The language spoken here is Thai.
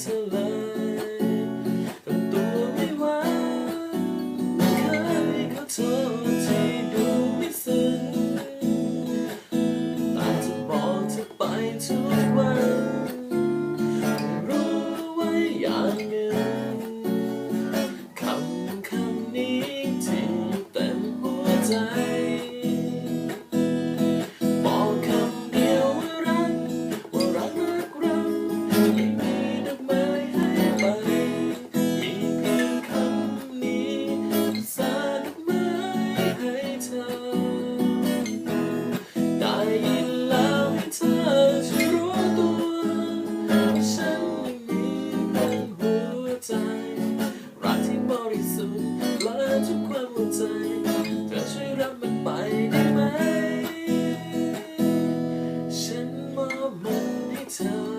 เธอเลยทำตัวไม่ไหวไม่เคยขอโทษที่ดูไม่ซึ้งแต่จะบอกเธอไปทุกวันรู้ไว้อย่างหนึ่งคำคำนี้ที่เต็มหัวใจบอกคำเดียวว่ารักว่ารักรักรัก ใจ เธอช่วยรับมันไปได้ไหม ฉันมอบมันให้เธอ